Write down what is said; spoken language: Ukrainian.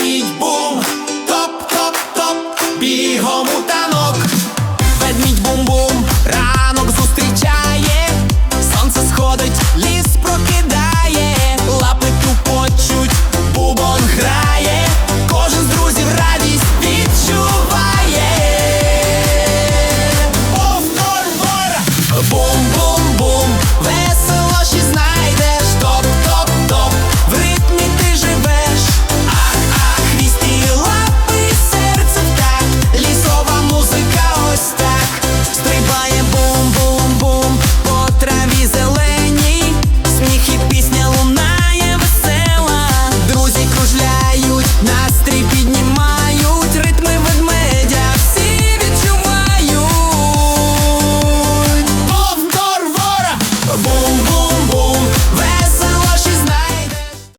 Ведмідь бум, топ-топ-топ, бігом у танок, ведмідь бум-бум, ранок зустрічає, сонце сходить, ліс прокидає, лапи тупочуть, бубон грає, кожен з друзів радість відчуває. Бум-бум